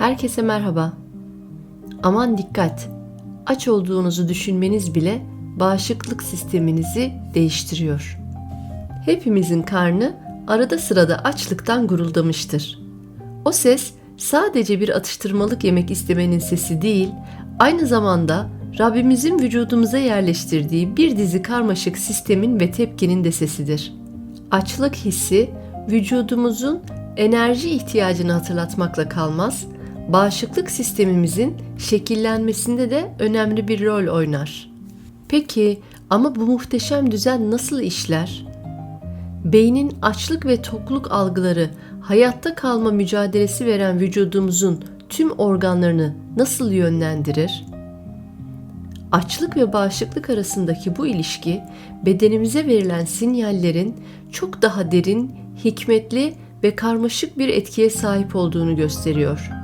Herkese merhaba. Aman dikkat. Aç olduğunuzu düşünmeniz bile bağışıklık sisteminizi değiştiriyor. Hepimizin karnı arada sırada açlıktan guruldamıştır. O ses sadece bir atıştırmalık yemek istemenin sesi değil, aynı zamanda Rabbimizin vücudumuza yerleştirdiği bir dizi karmaşık sistemin ve tepkinin de sesidir. Açlık hissi vücudumuzun enerji ihtiyacını hatırlatmakla kalmaz, bağışıklık sistemimizin şekillenmesinde de önemli bir rol oynar. Peki ama bu muhteşem düzen nasıl işler? Beynin açlık ve tokluk algıları hayatta kalma mücadelesi veren vücudumuzun tüm organlarını nasıl yönlendirir? Açlık ve bağışıklık arasındaki bu ilişki bedenimize verilen sinyallerin çok daha derin, hikmetli ve karmaşık bir etkiye sahip olduğunu gösteriyor.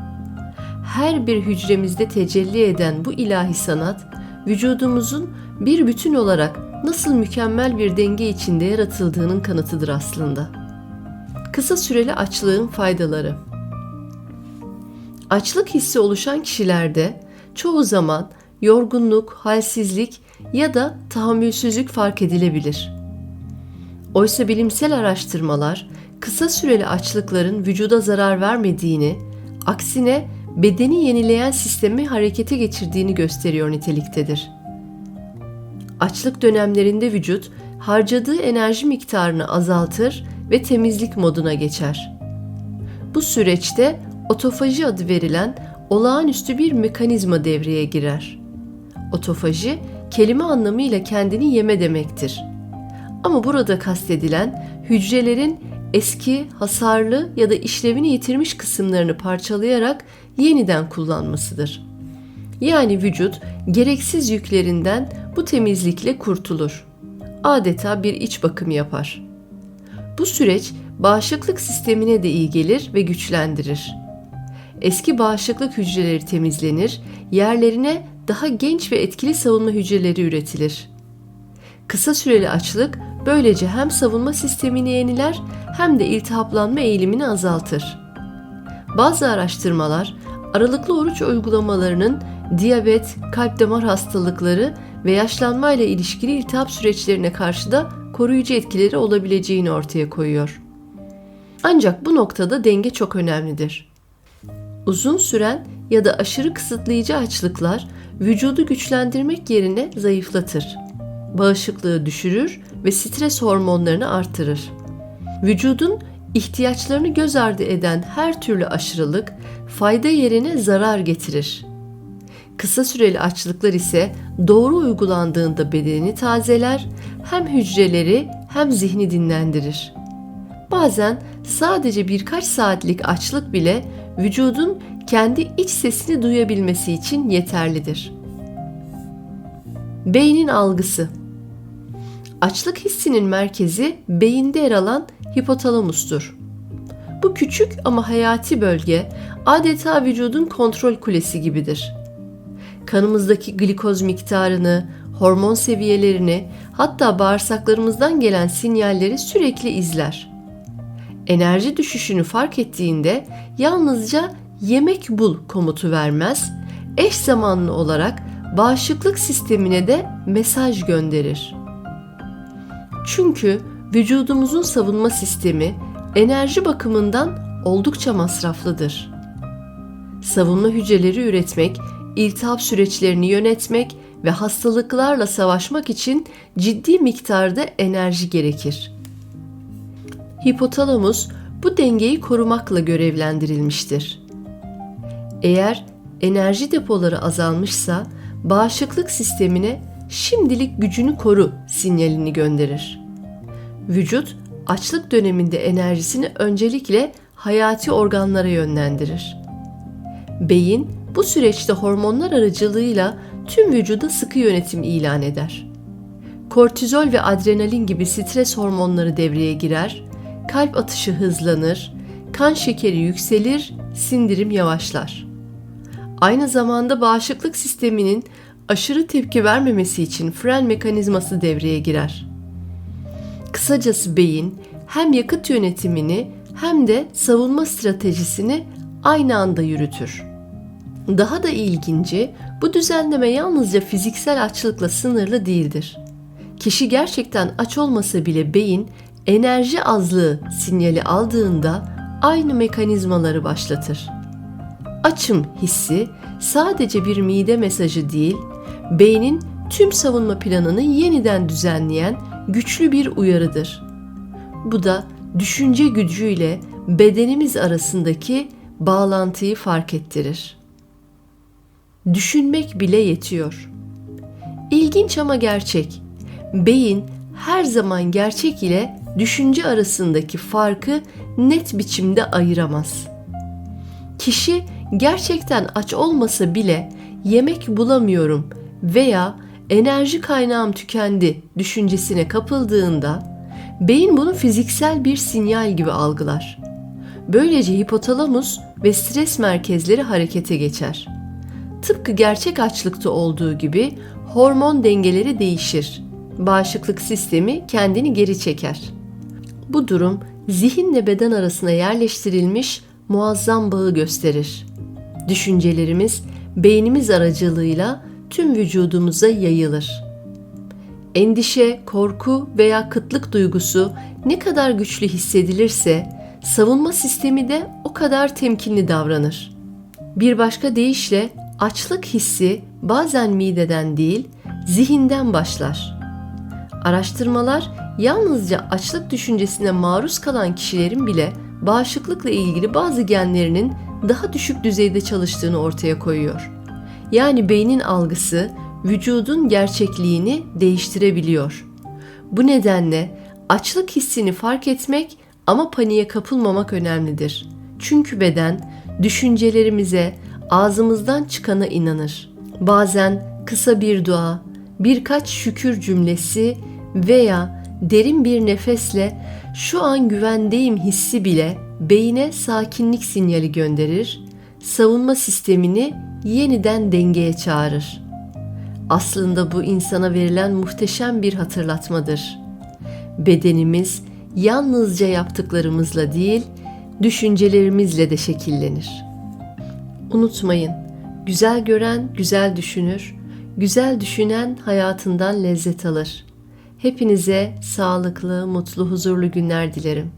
Her bir hücremizde tecelli eden bu ilahi sanat, vücudumuzun bir bütün olarak nasıl mükemmel bir denge içinde yaratıldığının kanıtıdır aslında. Kısa süreli açlığın faydaları. Açlık hissi oluşan kişilerde çoğu zaman yorgunluk, halsizlik ya da tahammülsüzlük fark edilebilir. Oysa bilimsel araştırmalar kısa süreli açlıkların vücuda zarar vermediğini, aksine bedeni yenileyen sistemi harekete geçirdiğini gösteriyor niteliktedir. Açlık dönemlerinde vücut harcadığı enerji miktarını azaltır ve temizlik moduna geçer. Bu süreçte otofaji adı verilen olağanüstü bir mekanizma devreye girer. Otofaji kelime anlamıyla kendini yeme demektir. Ama burada kastedilen hücrelerin eski, hasarlı ya da işlevini yitirmiş kısımlarını parçalayarak yeniden kullanmasıdır. Yani vücut gereksiz yüklerinden bu temizlikle kurtulur. Adeta bir iç bakım yapar. Bu süreç bağışıklık sistemine de iyi gelir ve güçlendirir. Eski bağışıklık hücreleri temizlenir, yerlerine daha genç ve etkili savunma hücreleri üretilir. Kısa süreli açlık böylece hem savunma sistemini yeniler hem de iltihaplanma eğilimini azaltır. Bazı araştırmalar aralıklı oruç uygulamalarının diyabet, kalp damar hastalıkları ve yaşlanma ile ilişkili iltihap süreçlerine karşı da koruyucu etkileri olabileceğini ortaya koyuyor. Ancak bu noktada denge çok önemlidir. Uzun süren ya da aşırı kısıtlayıcı açlıklar vücudu güçlendirmek yerine zayıflatır. Bağışıklığı düşürür ve stres hormonlarını artırır. Vücudun ihtiyaçlarını göz ardı eden her türlü aşırılık fayda yerine zarar getirir. Kısa süreli açlıklar ise doğru uygulandığında bedeni tazeler, hem hücreleri hem zihni dinlendirir. Bazen sadece birkaç saatlik açlık bile vücudun kendi iç sesini duyabilmesi için yeterlidir. Beynin algısı Açlık hissinin merkezi beyinde yer alan hipotalamustur. Bu küçük ama hayati bölge adeta vücudun kontrol kulesi gibidir. Kanımızdaki glikoz miktarını, hormon seviyelerini, hatta bağırsaklarımızdan gelen sinyalleri sürekli izler. Enerji düşüşünü fark ettiğinde yalnızca yemek bul komutu vermez, eş zamanlı olarak bağışıklık sistemine de mesaj gönderir. Çünkü vücudumuzun savunma sistemi enerji bakımından oldukça masraflıdır. Savunma hücreleri üretmek, iltihap süreçlerini yönetmek ve hastalıklarla savaşmak için ciddi miktarda enerji gerekir. Hipotalamus bu dengeyi korumakla görevlendirilmiştir. Eğer enerji depoları azalmışsa bağışıklık sistemine şimdilik gücünü koru sinyalini gönderir. Vücut açlık döneminde enerjisini öncelikle hayati organlara yönlendirir. Beyin bu süreçte hormonlar aracılığıyla tüm vücuda sıkı yönetim ilan eder. Kortizol ve adrenalin gibi stres hormonları devreye girer, kalp atışı hızlanır, kan şekeri yükselir, sindirim yavaşlar. Aynı zamanda bağışıklık sisteminin aşırı tepki vermemesi için fren mekanizması devreye girer. Kısacası beyin hem yakıt yönetimini hem de savunma stratejisini aynı anda yürütür. Daha da ilginci, bu düzenleme yalnızca fiziksel açlıkla sınırlı değildir. Kişi gerçekten aç olmasa bile beyin enerji azlığı sinyali aldığında aynı mekanizmaları başlatır. Açım hissi sadece bir mide mesajı değil, beynin tüm savunma planını yeniden düzenleyen güçlü bir uyarıdır. Bu da düşünce gücüyle bedenimiz arasındaki bağlantıyı fark ettirir. Düşünmek bile yetiyor. İlginç ama gerçek. Beyin her zaman gerçek ile düşünce arasındaki farkı net biçimde ayıramaz. Kişi gerçekten aç olmasa bile yemek bulamıyorum veya enerji kaynağım tükendi düşüncesine kapıldığında beyin bunu fiziksel bir sinyal gibi algılar. Böylece hipotalamus ve stres merkezleri harekete geçer. Tıpkı gerçek açlıkta olduğu gibi hormon dengeleri değişir. Bağışıklık sistemi kendini geri çeker. Bu durum zihinle beden arasına yerleştirilmiş muazzam bağı gösterir. Düşüncelerimiz beynimiz aracılığıyla tüm vücudumuza yayılır. Endişe, korku veya kıtlık duygusu ne kadar güçlü hissedilirse savunma sistemi de o kadar temkinli davranır. Bir başka deyişle açlık hissi bazen mideden değil, zihinden başlar. Araştırmalar yalnızca açlık düşüncesine maruz kalan kişilerin bile bağışıklıkla ilgili bazı genlerinin daha düşük düzeyde çalıştığını ortaya koyuyor. Yani beynin algısı vücudun gerçekliğini değiştirebiliyor. Bu nedenle açlık hissini fark etmek ama paniğe kapılmamak önemlidir. Çünkü beden düşüncelerimize, ağzımızdan çıkana inanır. Bazen kısa bir dua, birkaç şükür cümlesi veya derin bir nefesle şu an güvendeyim hissi bile beyine sakinlik sinyali gönderir, savunma sistemini yeniden dengeye çağırır. Aslında bu insana verilen muhteşem bir hatırlatmadır. Bedenimiz yalnızca yaptıklarımızla değil, düşüncelerimizle de şekillenir. Unutmayın, güzel gören güzel düşünür, güzel düşünen hayatından lezzet alır. Hepinize sağlıklı, mutlu, huzurlu günler dilerim.